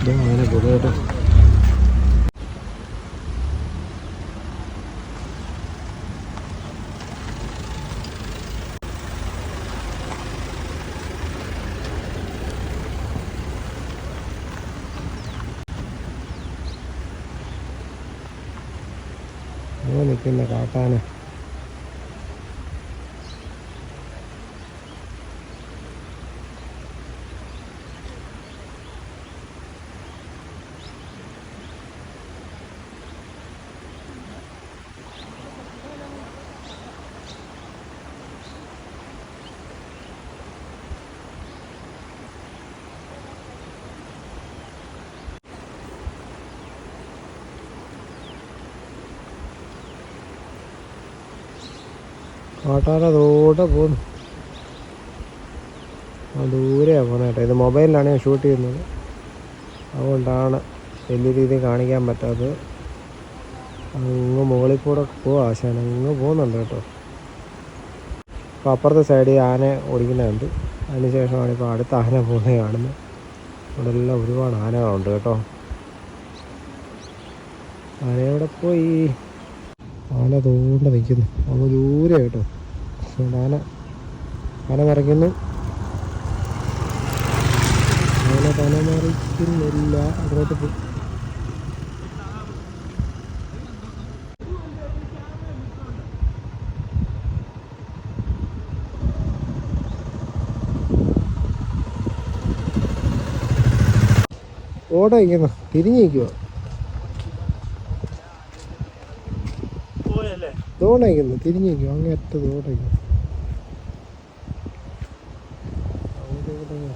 ഇത് അങ്ങനെ പുതിയതായിട്ട് ഇങ്ങനെ നിൽക്കുന്ന കാട്ടാന കാട്ടാന അതോടെ പോകുന്നു. ആ ദൂരെയാണ് പോകുന്നത് കേട്ടോ. ഇത് മൊബൈലിലാണ് ഞാൻ ഷൂട്ട് ചെയ്യുന്നത്. അതുകൊണ്ടാണ് വലിയ രീതിയിൽ കാണിക്കാൻ പറ്റാത്തത്. അങ്ങ് മുകളിൽ കൂടെ പോവാ ആശാൻ. അങ്ങ് പോകുന്നുണ്ട് കേട്ടോ. അപ്പോൾ അപ്പുറത്തെ സൈഡിൽ ആന ഓടിക്കുന്നുണ്ട്. അതിന് ശേഷമാണ് ഇപ്പോൾ അടുത്ത ആന പോകുന്നത് കാണുന്നത്. ഇവിടെ എല്ലാം ഒരുപാട് ആനകളുണ്ട് കേട്ടോ. ആന എവിടെ പോയി. ആന തോണ്ട നിൽക്കുന്നു. അങ്ങ് ദൂരെ കേട്ടോ. ആന ആന മറിക്കുന്നു ആന പന മറിക്കുന്നില്ല. അതിലോട്ട് പോയി ഓട നിൽക്കുന്നു തിരിഞ്ഞിരിക്കുവോ നിൽക്കുക പോയല്ലേ? തോണ നിൽക്കുന്നു 嗯